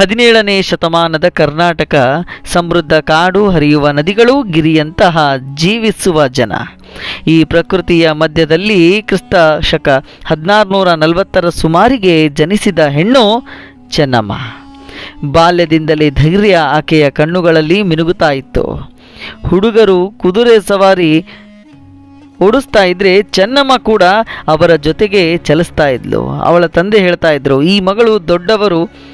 ಹದಿನೇಳನೇ ಶತಮಾನದ ಕರ್ನಾಟಕ, ಸಮೃದ್ಧ ಕಾಡು ಹರಿಯುವ ನದಿಗಳು ಗಿರಿಯಂತಹ ಜೀವಿಸುವ ಜನ. ಈ ಪ್ರಕೃತಿಯ ಮಧ್ಯದಲ್ಲಿ ಕ್ರಿಸ್ತ ಶಕ ಹದಿನಾರುನೂರ ನಲವತ್ತರ ಸುಮಾರಿಗೆ ಜನಿಸಿದ ಹೆಣ್ಣು ಚೆನ್ನಮ್ಮ. ಬಾಲ್ಯದಿಂದಲೇ ಧೈರ್ಯ ಆಕೆಯ ಕಣ್ಣುಗಳಲ್ಲಿ ಮಿನುಗುತ್ತಾ ಇತ್ತು. ಹುಡುಗರು ಕುದುರೆ ಸವಾರಿ ಓಡಿಸ್ತಾ ಇದ್ರೆ ಚೆನ್ನಮ್ಮ ಕೂಡ ಅವರ ಜೊತೆಗೆ ಚಲಿಸ್ತಾ ಇದ್ಲು. ಅವಳ ತಂದೆ ಹೇಳ್ತಾ ಇದ್ರು, ಈ ಮಗಳು ದೊಡ್ಡವರು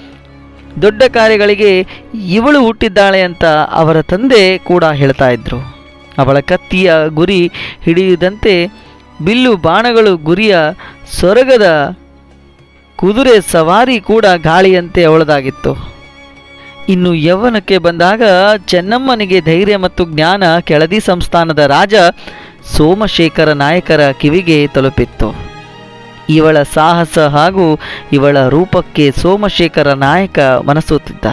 ದೊಡ್ಡ ಕಾರ್ಯಗಳಿಗೆ ಇವಳು ಹುಟ್ಟಿದ್ದಾಳೆ ಅಂತ ಅವರ ತಂದೆ ಕೂಡ ಹೇಳ್ತಾ ಇದ್ರು. ಅವಳ ಕತ್ತಿಯ ಗುರಿ ಹಿಡಿಯದಂತೆ ಬಿಲ್ಲು ಬಾಣಗಳು ಗುರಿಯ ಸೊರಗದ ಕುದುರೆ ಸವಾರಿ ಕೂಡ ಗಾಳಿಯಂತೆ ಅವಳದಾಗಿತ್ತು. ಇನ್ನು ಯೌವನಕ್ಕೆ ಬಂದಾಗ ಚೆನ್ನಮ್ಮನಿಗೆ ಧೈರ್ಯ ಮತ್ತು ಜ್ಞಾನ ಕೆಳದಿ ಸಂಸ್ಥಾನದ ರಾಜ ಸೋಮಶೇಖರ ನಾಯಕರ ಕಿವಿಗೆ ತಲುಪಿತ್ತು. ಇವಳ ಸಾಹಸ ಹಾಗೂ ಇವಳ ರೂಪಕ್ಕೆ ಸೋಮಶೇಖರ ನಾಯಕ ಮನಸೋತಿದ್ದ.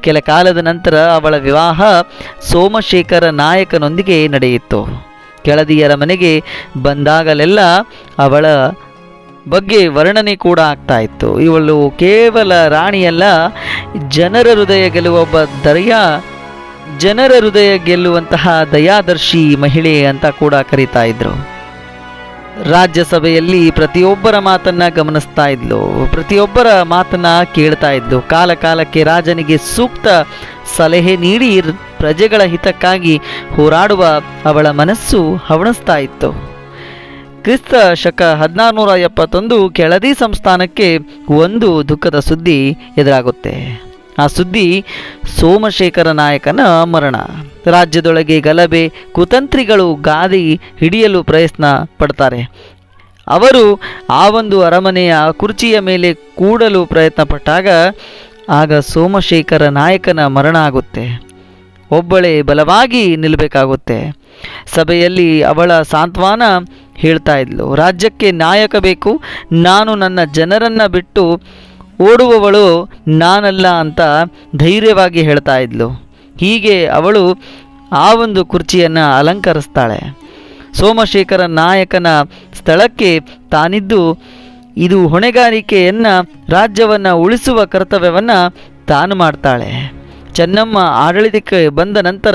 ಕೆಲ ಕಾಲದ ನಂತರ ಅವಳ ವಿವಾಹ ಸೋಮಶೇಖರ ನಾಯಕನೊಂದಿಗೆ ನಡೆಯಿತು. ಕೆಳದಿಯರ ಮನೆಗೆ ಬಂದಾಗಲೆಲ್ಲ ಅವಳ ಬಗ್ಗೆ ವರ್ಣನೆ ಕೂಡ ಆಗ್ತಾ ಇತ್ತು. ಇವಳು ಕೇವಲ ರಾಣಿಯಲ್ಲ, ಜನರ ಹೃದಯ ಗೆಲ್ಲುವ ಒಬ್ಬ ದರ್ಯಾ, ಜನರ ಹೃದಯ ಗೆಲ್ಲುವಂತಹ ದಯಾದರ್ಶಿ ಮಹಿಳೆ ಅಂತ ಕೂಡ ಕರೀತಾ ಇದ್ರು. ರಾಜ್ಯಸಭೆಯಲ್ಲಿ ಪ್ರತಿಯೊಬ್ಬರ ಮಾತನ್ನ ಗಮನಿಸ್ತಾ ಇದ್ಲು. ಪ್ರತಿಯೊಬ್ಬರ ಮಾತನ್ನ ಕೇಳ್ತಾ ಇದ್ಲು. ಕಾಲ ಕಾಲಕ್ಕೆ ರಾಜನಿಗೆ ಸೂಕ್ತ ಸಲಹೆ ನೀಡಿ ಪ್ರಜೆಗಳ ಹಿತಕ್ಕಾಗಿ ಹೋರಾಡುವ ಅವಳ ಮನಸ್ಸು ಹವಣಿಸ್ತಾ ಇತ್ತು. ಕ್ರಿಸ್ತ ಶಕ ಹದಿನಾರುನೂರ ಎಪ್ಪತ್ತೊಂದು ಕೆಳದಿ ಸಂಸ್ಥಾನಕ್ಕೆ ಒಂದು ದುಃಖದ ಸುದ್ದಿ ಎದುರಾಗುತ್ತೆ. ಆ ಸುದ್ದಿ ಸೋಮಶೇಖರ ನಾಯಕನ ಮರಣ. ರಾಜ್ಯದೊಳಗೆ ಗಲಭೆ, ಕುತಂತ್ರಿಗಳು ಗಾದಿ ಹಿಡಿಯಲು ಪ್ರಯತ್ನ ಪಡ್ತಾರೆ. ಅವರು ಆ ಒಂದು ಅರಮನೆಯ ಕುರ್ಚಿಯ ಮೇಲೆ ಕೂಡಲು ಪ್ರಯತ್ನ ಪಟ್ಟಾಗ ಆಗ ಸೋಮಶೇಖರ ನಾಯಕನ ಮರಣ ಆಗುತ್ತೆ. ಒಬ್ಬಳೇ ಬಲವಾಗಿ ನಿಲ್ಲಬೇಕಾಗುತ್ತೆ ಸಭೆಯಲ್ಲಿ ಅವಳ ಸಾಂತ್ವನ ಹೇಳ್ತಾ ಇದ್ಲು. ರಾಜ್ಯಕ್ಕೆ ನಾಯಕ ಬೇಕು, ನಾನು ನನ್ನ ಜನರನ್ನು ಬಿಟ್ಟು ಓಡುವವಳು ನಾನಲ್ಲ ಅಂತ ಧೈರ್ಯವಾಗಿ ಹೇಳ್ತಾ ಇದ್ಲು. ಹೀಗೆ ಅವಳು ಆ ಒಂದು ಕುರ್ಚಿಯನ್ನು ಅಲಂಕರಿಸ್ತಾಳೆ. ಸೋಮಶೇಖರ ನಾಯಕನ ಸ್ಥಳಕ್ಕೆ ತಾನಿದ್ದು, ಇದು ಹೊಣೆಗಾರಿಕೆಯನ್ನು ರಾಜ್ಯವನ್ನು ಉಳಿಸುವ ಕರ್ತವ್ಯವನ್ನು ತಾನು ಮಾಡ್ತಾಳೆ. ಚೆನ್ನಮ್ಮ ಆಡಳಿತಕ್ಕೆ ಬಂದ ನಂತರ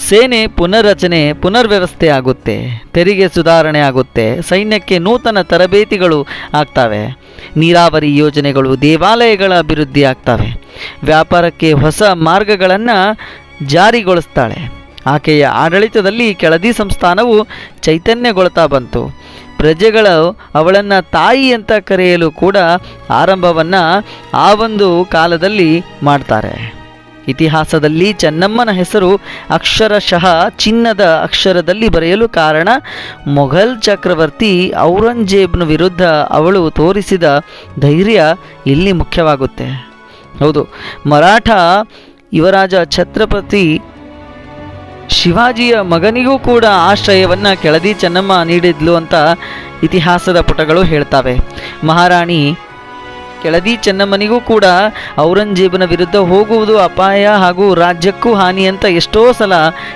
ಸೇನೆ ಪುನರ್ರಚನೆ, ಪುನರ್ವ್ಯವಸ್ಥೆ ಆಗುತ್ತೆ, ತೆರಿಗೆ ಸುಧಾರಣೆ ಆಗುತ್ತೆ, ಸೈನ್ಯಕ್ಕೆ ನೂತನ ತರಬೇತಿಗಳು ಆಗ್ತವೆ. ನೀರಾವರಿ ಯೋಜನೆಗಳು ದೇವಾಲಯಗಳ ಅಭಿವೃದ್ಧಿ ಆಗ್ತವೆ. ವ್ಯಾಪಾರಕ್ಕೆ ಹೊಸ ಮಾರ್ಗಗಳನ್ನು ಜಾರಿಗೊಳಿಸ್ತಾಳೆ. ಆಕೆಯ ಆಡಳಿತದಲ್ಲಿ ಕೆಳದಿ ಸಂಸ್ಥಾನವು ಚೈತನ್ಯಗೊಳ್ತಾ ಬಂತು. ಪ್ರಜೆಗಳು ಅವಳನ್ನು ತಾಯಿ ಅಂತ ಕರೆಯಲು ಕೂಡ ಆರಂಭವನ್ನು ಆ ಒಂದು ಕಾಲದಲ್ಲಿ ಮಾಡ್ತಾರೆ. ಇತಿಹಾಸದಲ್ಲಿ ಚೆನ್ನಮ್ಮನ ಹೆಸರು ಅಕ್ಷರಶಃ ಚಿನ್ನದ ಅಕ್ಷರದಲ್ಲಿ ಬರೆಯಲು ಕಾರಣ ಮೊಘಲ್ ಚಕ್ರವರ್ತಿ ಔರಂಗಜೇಬ್ನ ವಿರುದ್ಧ ಅವಳು ತೋರಿಸಿದ ಧೈರ್ಯ ಇಲ್ಲಿ ಮುಖ್ಯವಾಗುತ್ತೆ. ಹೌದು, ಮರಾಠ ಯುವರಾಜ ಛತ್ರಪತಿ ಶಿವಾಜಿಯ ಮಗನಿಗೂ ಕೂಡ ಆಶ್ರಯವನ್ನು ಕೆಳದಿ ಚೆನ್ನಮ್ಮ ನೀಡಿದ್ಲು ಅಂತ ಇತಿಹಾಸದ ಪುಟಗಳು ಹೇಳ್ತವೆ. ಮಹಾರಾಣಿ ಕೆಳದಿ ಚೆನ್ನಮ್ಮನಿಗೂ ಕೂಡ ಔರಂಗಜೇಬನ ವಿರುದ್ಧ ಹೋಗುವುದು ಅಪಾಯ ಹಾಗೂ ರಾಜ್ಯಕ್ಕೂ ಹಾನಿ ಅಂತ ಎಷ್ಟೋ ಸಲ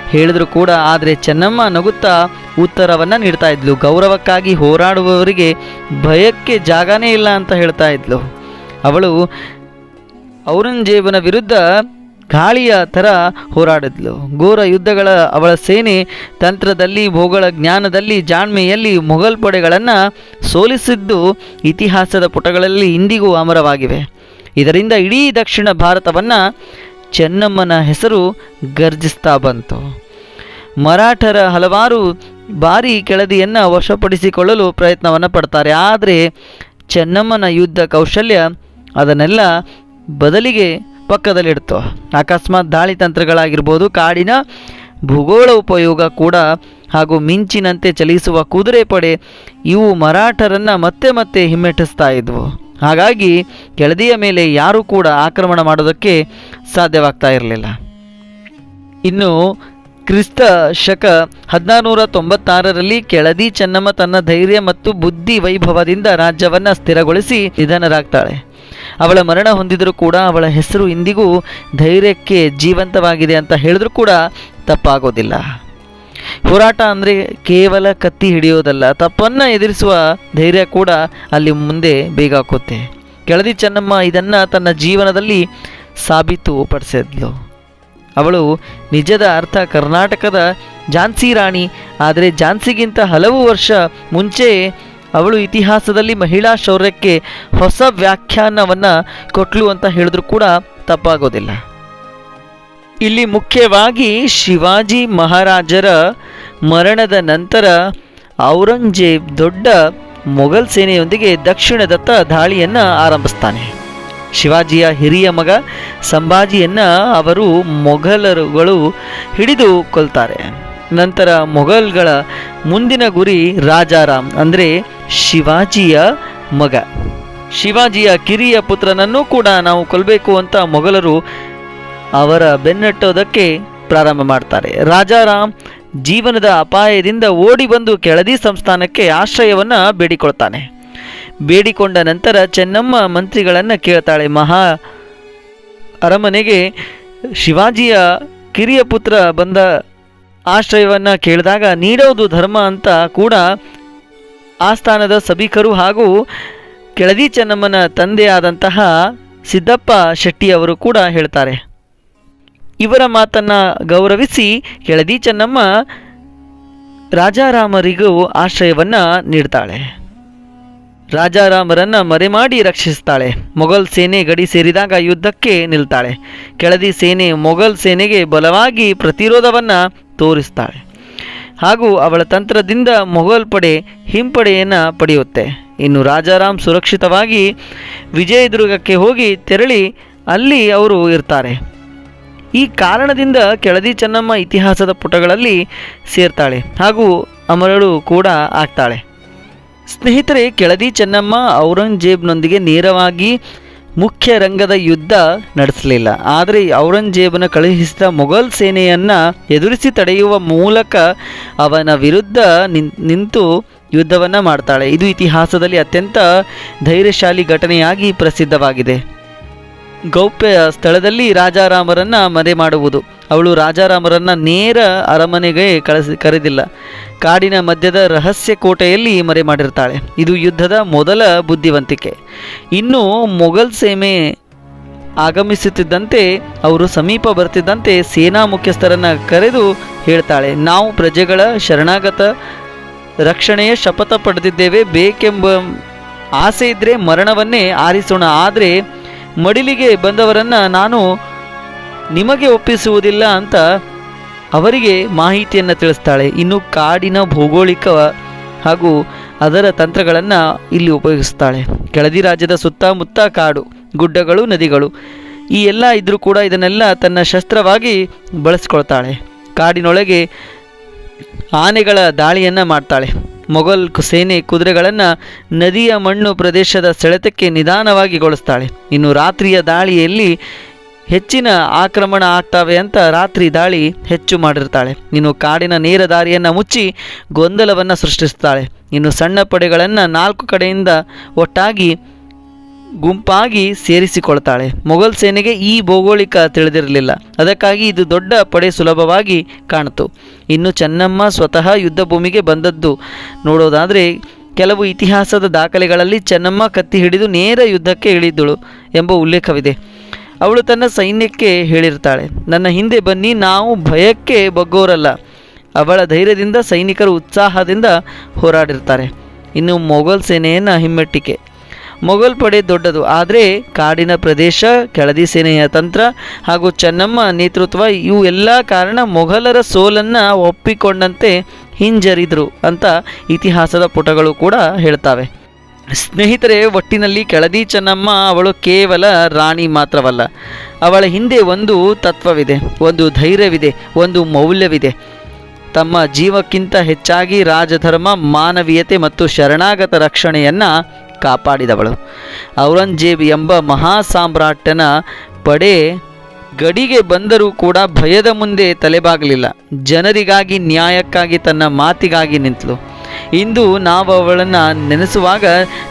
ಹೇಳಿದ್ರು ಕೂಡ. ಆದರೆ ಚೆನ್ನಮ್ಮ ನಗುತ್ತಾ ಉತ್ತರವನ್ನು ನೀಡ್ತಾ ಇದ್ಲು. ಗೌರವಕ್ಕಾಗಿ ಹೋರಾಡುವವರಿಗೆ ಭಯಕ್ಕೆ ಜಾಗನೇ ಇಲ್ಲ ಅಂತ ಹೇಳ್ತಾ ಇದ್ಲು. ಅವಳು ಔರಂಗಜೇಬನ ವಿರುದ್ಧ ಗಾಳಿಯ ಥರ ಹೋರಾಡಿದ್ಲು. ಘೋರ ಯುದ್ಧಗಳ ಅವಳ ಸೇನೆ ತಂತ್ರದಲ್ಲಿ, ಭೂಗೋಳ ಜ್ಞಾನದಲ್ಲಿ, ಜಾಣ್ಮೆಯಲ್ಲಿ ಮೊಘಲ್ ಪಡೆಗಳನ್ನು ಸೋಲಿಸಿದ್ದು ಇತಿಹಾಸದ ಪುಟಗಳಲ್ಲಿ ಇಂದಿಗೂ ಅಮರವಾಗಿವೆ. ಇದರಿಂದ ಇಡೀ ದಕ್ಷಿಣ ಭಾರತವನ್ನು ಚೆನ್ನಮ್ಮನ ಹೆಸರು ಗರ್ಜಿಸ್ತಾ ಬಂತು. ಮರಾಠರ ಹಲವಾರು ಬಾರಿ ಕೆಳದಿಯನ್ನು ವಶಪಡಿಸಿಕೊಳ್ಳಲು ಪ್ರಯತ್ನವನ್ನು ಪಡ್ತಾರೆ. ಆದರೆ ಚೆನ್ನಮ್ಮನ ಯುದ್ಧ ಕೌಶಲ್ಯ ಅದನ್ನೆಲ್ಲ ಬದಲಿಗೆ ಪಕ್ಕದಲ್ಲಿಡ್ತು ಅಕಸ್ಮಾತ್ ದಾಳಿ ತಂತ್ರಗಳಾಗಿರ್ಬೋದು, ಕಾಡಿನ ಭೂಗೋಳ ಉಪಯೋಗ ಕೂಡ ಹಾಗೂ ಮಿಂಚಿನಂತೆ ಚಲಿಸುವ ಕುದುರೆ ಪಡೆ, ಇವು ಮರಾಠರನ್ನು ಮತ್ತೆ ಮತ್ತೆ ಹಿಮ್ಮೆಟ್ಟಿಸ್ತಾ ಇದ್ವು. ಹಾಗಾಗಿ ಕೆಳದಿಯ ಮೇಲೆ ಯಾರೂ ಕೂಡ ಆಕ್ರಮಣ ಮಾಡೋದಕ್ಕೆ ಸಾಧ್ಯವಾಗ್ತಾ ಇರಲಿಲ್ಲ. ಇನ್ನು ಕ್ರಿಸ್ತ ಶಕ ಹದಿನಾರುನೂರ ತೊಂಬತ್ತಾರರಲ್ಲಿ ಕೆಳದಿ ಚೆನ್ನಮ್ಮ ತನ್ನ ಧೈರ್ಯ ಮತ್ತು ಬುದ್ಧಿ ವೈಭವದಿಂದ ರಾಜ್ಯವನ್ನು ಸ್ಥಿರಗೊಳಿಸಿ ನಿಧನರಾಗ್ತಾಳೆ. ಅವಳ ಮರಣ ಹೊಂದಿದರೂ ಕೂಡ ಅವಳ ಹೆಸರು ಇಂದಿಗೂ ಧೈರ್ಯಕ್ಕೆ ಜೀವಂತವಾಗಿದೆ ಅಂತ ಹೇಳಿದ್ರೂ ಕೂಡ ತಪ್ಪಾಗೋದಿಲ್ಲ. ಹೋರಾಟ ಅಂದರೆ ಕೇವಲ ಕತ್ತಿ ಹಿಡಿಯೋದಲ್ಲ, ತಪ್ಪನ್ನು ಎದುರಿಸುವ ಧೈರ್ಯ ಕೂಡ ಅಲ್ಲಿ ಮುಂದೆ ಬೇಗಾಕುತ್ತೆ ಕೆಳದಿ ಚೆನ್ನಮ್ಮ ಇದನ್ನು ತನ್ನ ಜೀವನದಲ್ಲಿ ಸಾಬೀತುಪಡಿಸಿದ್ಲು ಅವಳು ನಿಜದ ಅರ್ಥ ಕರ್ನಾಟಕದ ಝಾನ್ಸಿ ರಾಣಿ, ಆದರೆ ಝಾನ್ಸಿಗಿಂತ ಹಲವು ವರ್ಷ ಮುಂಚೆ ಅವಳು ಇತಿಹಾಸದಲ್ಲಿ ಮಹಿಳಾ ಶೌರ್ಯಕ್ಕೆ ಹೊಸ ವ್ಯಾಖ್ಯಾನವನ್ನು ಕೊಟ್ಲು ಅಂತ ಹೇಳಿದ್ರು ಕೂಡ ತಪ್ಪಾಗೋದಿಲ್ಲ. ಇಲ್ಲಿ ಮುಖ್ಯವಾಗಿ ಶಿವಾಜಿ ಮಹಾರಾಜರ ಮರಣದ ನಂತರ ಔರಂಗಜೇಬ್ ದೊಡ್ಡ ಮೊಘಲ್ ಸೇನೆಯೊಂದಿಗೆ ದಕ್ಷಿಣದತ್ತ ದಾಳಿಯನ್ನು ಆರಂಭಿಸ್ತಾನೆ. ಶಿವಾಜಿಯ ಹಿರಿಯ ಮಗ ಸಂಭಾಜಿಯನ್ನ ಅವರು ಮೊಘಲರುಗಳು ಹಿಡಿದು ಕೊಲ್ತಾರೆ. ನಂತರ ಮೊಘಲ್ಗಳ ಮುಂದಿನ ಗುರಿ ರಾಜಾರಾಮ್, ಅಂದರೆ ಶಿವಾಜಿಯ ಮಗ. ಶಿವಾಜಿಯ ಕಿರಿಯ ಪುತ್ರನನ್ನು ಕೂಡ ನಾವು ಕೊಲ್ಲಬೇಕು ಅಂತ ಮೊಘಲರು ಅವರ ಬೆನ್ನಟ್ಟೋದಕ್ಕೆ ಪ್ರಾರಂಭ ಮಾಡ್ತಾರೆ. ರಾಜಾರಾಮ್ ಜೀವನದ ಅಪಾಯದಿಂದ ಓಡಿ ಬಂದು ಕೆಳದಿ ಸಂಸ್ಥಾನಕ್ಕೆ ಆಶ್ರಯವನ್ನು ಬೇಡಿಕೊಳ್ತಾನೆ. ಬೇಡಿಕೊಂಡ ನಂತರ ಚೆನ್ನಮ್ಮ ಮಂತ್ರಿಗಳನ್ನು ಕೇಳ್ತಾಳೆ, ಮಹಾ ಅರಮನೆಗೆ ಶಿವಾಜಿಯ ಕಿರಿಯ ಪುತ್ರ ಬಂದ ಆಶ್ರಯವನ್ನು ಕೇಳಿದಾಗ ನೀಡೋದು ಧರ್ಮ ಅಂತ ಕೂಡ ಆಸ್ಥಾನದ ಸಭಿಕರು ಹಾಗೂ ಕೆಳದಿ ಚೆನ್ನಮ್ಮನ ತಂದೆಯಾದಂತಹ ಸಿದ್ದಪ್ಪ ಶೆಟ್ಟಿ ಅವರು ಕೂಡ ಹೇಳ್ತಾರೆ. ಇವರ ಮಾತನ್ನು ಗೌರವಿಸಿ ಕೆಳದಿ ಚೆನ್ನಮ್ಮ ರಾಜಾರಾಮರಿಗೂ ಆಶ್ರಯವನ್ನು ನೀಡ್ತಾಳೆ. ರಾಜಾರಾಮರನ್ನು ಮರೆಮಾಡಿ ರಕ್ಷಿಸ್ತಾಳೆ. ಮೊಘಲ್ ಸೇನೆ ಗಡಿ ಸೇರಿದಾಗ ಯುದ್ಧಕ್ಕೆ ನಿಲ್ತಾಳೆ. ಕೆಳದಿ ಸೇನೆ ಮೊಘಲ್ ಸೇನೆಗೆ ಬಲವಾಗಿ ಪ್ರತಿರೋಧವನ್ನು ತೋರಿಸ್ತಾಳೆ. ಹಾಗೂ ಅವಳ ತಂತ್ರದಿಂದ ಮೊಘಲ್ ಪಡೆ ಹಿಂಪಡೆಯನ್ನು ಪಡೆಯುತ್ತೆ. ಇನ್ನು ರಾಜಾರಾಮ್ ಸುರಕ್ಷಿತವಾಗಿ ವಿಜಯದುರ್ಗಕ್ಕೆ ಹೋಗಿ ತೆರಳಿ ಅಲ್ಲಿ ಅವರು ಇರ್ತಾರೆ. ಈ ಕಾರಣದಿಂದ ಕೆಳದಿ ಚೆನ್ನಮ್ಮ ಇತಿಹಾಸದ ಪುಟಗಳಲ್ಲಿ ಸೇರ್ತಾಳೆ ಹಾಗೂ ಅಮರಳು ಕೂಡ ಆಗ್ತಾಳೆ. ಸ್ನೇಹಿತರೆ, ಕೆಳದಿ ಚೆನ್ನಮ್ಮ ಔರಂಗಜೇಬ್ನೊಂದಿಗೆ ನೇರವಾಗಿ ಮುಖ್ಯ ರಂಗದ ಯುದ್ಧ ನಡೆಸಲಿಲ್ಲ. ಆದರೆ ಔರಂಗಜೇಬನ ಕಳುಹಿಸಿದ ಮೊಘಲ್ ಸೇನೆಯನ್ನು ಎದುರಿಸಿ ತಡೆಯುವ ಮೂಲಕ ಅವನ ವಿರುದ್ಧ ನಿಂತು ಯುದ್ಧವನ್ನು ಮಾಡ್ತಾಳೆ. ಇದು ಇತಿಹಾಸದಲ್ಲಿ ಅತ್ಯಂತ ಧೈರ್ಯಶಾಲಿ ಘಟನೆಯಾಗಿ ಪ್ರಸಿದ್ಧವಾಗಿದೆ. ಗೌಪ್ಯ ಸ್ಥಳದಲ್ಲಿ ರಾಜಾರಾಮರನ್ನ ಮರೆ ಮಾಡುವುದು. ಅವಳು ರಾಜಾರಾಮರನ್ನ ನೇರ ಅರಮನೆಗೆ ಕಳಿಸಿ ಕರೆದಿಲ್ಲ. ಕಾಡಿನ ಮಧ್ಯದ ರಹಸ್ಯ ಕೋಟೆಯಲ್ಲಿ ಮರೆ ಮಾಡಿರ್ತಾಳೆ. ಇದು ಯುದ್ಧದ ಮೊದಲ ಬುದ್ಧಿವಂತಿಕೆ. ಇನ್ನು ಮೊಘಲ್ ಸೇನೆ ಆಗಮಿಸುತ್ತಿದ್ದಂತೆ, ಅವರು ಸಮೀಪ ಬರ್ತಿದ್ದಂತೆ ಸೇನಾ ಮುಖ್ಯಸ್ಥರನ್ನ ಕರೆದು ಹೇಳ್ತಾಳೆ, ನಾವು ಪ್ರಜೆಗಳ ಶರಣಾಗತ ರಕ್ಷಣೆಯ ಶಪಥ ಪಡೆದಿದ್ದೇವೆ, ಬೇಕೆಂಬ ಆಸೆ ಇದ್ದರೆ ಮರಣವನ್ನೇ ಆರಿಸೋಣ. ಆದರೆ ಮಡಿಲಿಗೆ ಬಂದವರನ್ನ ನಾನು ನಿಮಗೆ ಒಪ್ಪಿಸುವುದಿಲ್ಲ ಅಂತ ಅವರಿಗೆ ಮಾಹಿತಿಯನ್ನು ತಿಳಿಸ್ತಾಳೆ. ಇನ್ನು ಕಾಡಿನ ಭೌಗೋಳಿಕ ಹಾಗೂ ಅದರ ತಂತ್ರಗಳನ್ನು ಇಲ್ಲಿ ಉಪಯೋಗಿಸ್ತಾಳೆ. ಕೆಳದಿ ರಾಜ್ಯದ ಸುತ್ತಮುತ್ತ ಕಾಡು, ಗುಡ್ಡಗಳು, ನದಿಗಳು ಈ ಎಲ್ಲ ಇದ್ದರೂ ಕೂಡ ಇದನ್ನೆಲ್ಲ ತನ್ನ ಶಸ್ತ್ರವಾಗಿ ಬಳಸ್ಕೊಳ್ತಾಳೆ. ಕಾಡಿನೊಳಗೆ ಆನೆಗಳ ದಾಳಿಯನ್ನು ಮಾಡ್ತಾಳೆ. ಮೊಘಲ್ ಸೇನೆ ಕುದುರೆಗಳನ್ನು ನದಿಯ ಮಣ್ಣು ಪ್ರದೇಶದ ಸೆಳೆತಕ್ಕೆ ನಿಧಾನವಾಗಿಗೊಳಿಸ್ತಾಳೆ. ಇನ್ನು ರಾತ್ರಿಯ ದಾಳಿಯಲ್ಲಿ ಹೆಚ್ಚಿನ ಆಕ್ರಮಣ ಆಗ್ತವೆ ಅಂತ ರಾತ್ರಿ ದಾಳಿ ಹೆಚ್ಚು ಮಾಡಿರ್ತಾಳೆ. ಇನ್ನು ಕಾಡಿನ ನೇರ ದಾರಿಯನ್ನು ಮುಚ್ಚಿ ಗೊಂದಲವನ್ನು ಸೃಷ್ಟಿಸ್ತಾಳೆ. ಇನ್ನು ಸಣ್ಣ ಪಡೆಗಳನ್ನು ನಾಲ್ಕು ಕಡೆಯಿಂದ ಒಟ್ಟಾಗಿ ಗುಂಪಾಗಿ ಸೇರಿಸಿಕೊಳ್ತಾಳೆ. ಮೊಘಲ್ ಸೇನೆಗೆ ಈ ಭೌಗೋಳಿಕ ತಿಳಿದಿರಲಿಲ್ಲ. ಅದಕ್ಕಾಗಿ ಇದು ದೊಡ್ಡ ಪಡೆ ಸುಲಭವಾಗಿ ಕಾಣಿತು ಇನ್ನು ಚೆನ್ನಮ್ಮ ಸ್ವತಃ ಯುದ್ಧ ಭೂಮಿಗೆ ಬಂದದ್ದು ನೋಡೋದಾದರೆ ಕೆಲವು ಇತಿಹಾಸದ ದಾಖಲೆಗಳಲ್ಲಿ ಚೆನ್ನಮ್ಮ ಕತ್ತಿ ಹಿಡಿದು ನೇರ ಯುದ್ಧಕ್ಕೆ ಇಳಿದಳು ಎಂಬ ಉಲ್ಲೇಖವಿದೆ. ಅವಳು ತನ್ನ ಸೈನ್ಯಕ್ಕೆ ಹೇಳಿರ್ತಾಳೆ, ನನ್ನ ಹಿಂದೆ ಬನ್ನಿ, ನಾವು ಭಯಕ್ಕೆ ಬಗ್ಗೋರಲ್ಲ. ಅವಳ ಧೈರ್ಯದಿಂದ ಸೈನಿಕರು ಉತ್ಸಾಹದಿಂದ ಹೋರಾಡಿರ್ತಾರೆ. ಇನ್ನು ಮೊಘಲ್ ಸೇನೆಯನ್ನು ಹಿಮ್ಮೆಟ್ಟಿಕೆ. ಮೊಘಲ್ ಪಡೆ ದೊಡ್ಡದು. ಆದರೆ ಕಾಡಿನ ಪ್ರದೇಶ, ಕೆಳದಿ ಸೇನೆಯ ತಂತ್ರ ಹಾಗೂ ಚೆನ್ನಮ್ಮ ನೇತೃತ್ವ ಇವು ಎಲ್ಲ ಕಾರಣ ಮೊಘಲರ ಸೋಲನ್ನು ಒಪ್ಪಿಕೊಂಡಂತೆ ಹಿಂಜರಿದ್ರು ಅಂತ ಇತಿಹಾಸದ ಪುಟಗಳು ಕೂಡ ಹೇಳ್ತವೆ. ಸ್ನೇಹಿತರೆ, ಒಟ್ಟಿನಲ್ಲಿ ಕೆಳದಿ ಚೆನ್ನಮ್ಮ ಅವಳು ಕೇವಲ ರಾಣಿ ಮಾತ್ರವಲ್ಲ. ಅವಳ ಹಿಂದೆ ಒಂದು ತತ್ವವಿದೆ, ಒಂದು ಧೈರ್ಯವಿದೆ, ಒಂದು ಮೌಲ್ಯವಿದೆ. ತಮ್ಮ ಜೀವಕ್ಕಿಂತ ಹೆಚ್ಚಾಗಿ ರಾಜಧರ್ಮ, ಮಾನವೀಯತೆ ಮತ್ತು ಶರಣಾಗತ ರಕ್ಷಣೆಯನ್ನು ಕಾಪಾಡಿದವಳು. ಔರಂಗಜೇಬ್ ಎಂಬ ಮಹಾ ಸಾಮ್ರಾಟನ ಪಡೆ ಗಡಿಗೆ ಬಂದರೂ ಕೂಡ ಭಯದ ಮುಂದೆ ತಲೆಬಾಗಲಿಲ್ಲ. ಜನರಿಗಾಗಿ ನ್ಯಾಯಕ್ಕಾಗಿ ತನ್ನ ಮಾತಿಗಾಗಿ ನಿಂತಳು. ಇಂದು ನಾವು ಅವಳನ್ನು ನೆನೆಸುವಾಗ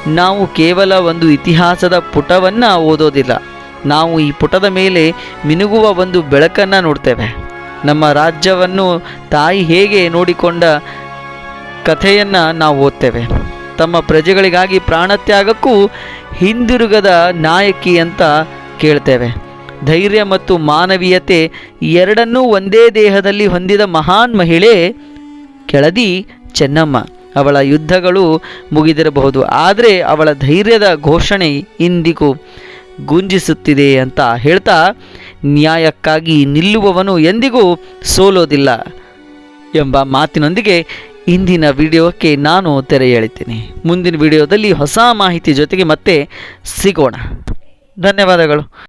ನಾವು ಕೇವಲ ಒಂದು ಇತಿಹಾಸದ ಪುಟವನ್ನು ಓದೋದಿಲ್ಲ. ನಾವು ಈ ಪುಟದ ಮೇಲೆ ಮಿನುಗುವ ಒಂದು ಬೆಳಕನ್ನು ನೋಡ್ತೇವೆ. ನಮ್ಮ ರಾಜ್ಯವನ್ನು ತಾಯಿ ಹೇಗೆ ನೋಡಿಕೊಂಡ ಕಥೆಯನ್ನು ನಾವು ಓದ್ತೇವೆ. ತಮ್ಮ ಪ್ರಜೆಗಳಿಗಾಗಿ ಪ್ರಾಣತ್ಯಾಗಕ್ಕೂ ಹಿಂದಿರುಗದ ನಾಯಕಿ ಅಂತ ಕೇಳ್ತೇವೆ. ಧೈರ್ಯ ಮತ್ತು ಮಾನವೀಯತೆ ಎರಡನ್ನೂ ಒಂದೇ ದೇಹದಲ್ಲಿ ಹೊಂದಿದ ಮಹಾನ್ ಮಹಿಳೆ ಕೆಳದಿ ಚೆನ್ನಮ್ಮ. ಅವಳ ಯುದ್ಧಗಳು ಮುಗಿದಿರಬಹುದು, ಆದರೆ ಅವಳ ಧೈರ್ಯದ ಘೋಷಣೆ ಇಂದಿಗೂ ಗುಂಜಿಸುತ್ತಿದೆ ಅಂತ ಹೇಳ್ತಾ ನ್ಯಾಯಕ್ಕಾಗಿ ನಿಲ್ಲುವವನು ಎಂದಿಗೂ ಸೋಲೋದಿಲ್ಲ ಎಂಬ ಮಾತಿನೊಂದಿಗೆ ಇಂದಿನ ವಿಡಿಯೋಕ್ಕೆ ನಾನು ತೆರೆ ಎಳಿತೀನಿ ಮುಂದಿನ ವಿಡಿಯೋದಲ್ಲಿ ಹೊಸ ಮಾಹಿತಿ ಜೊತೆಗೆ ಮತ್ತೆ ಸಿಗೋಣ. ಧನ್ಯವಾದಗಳು.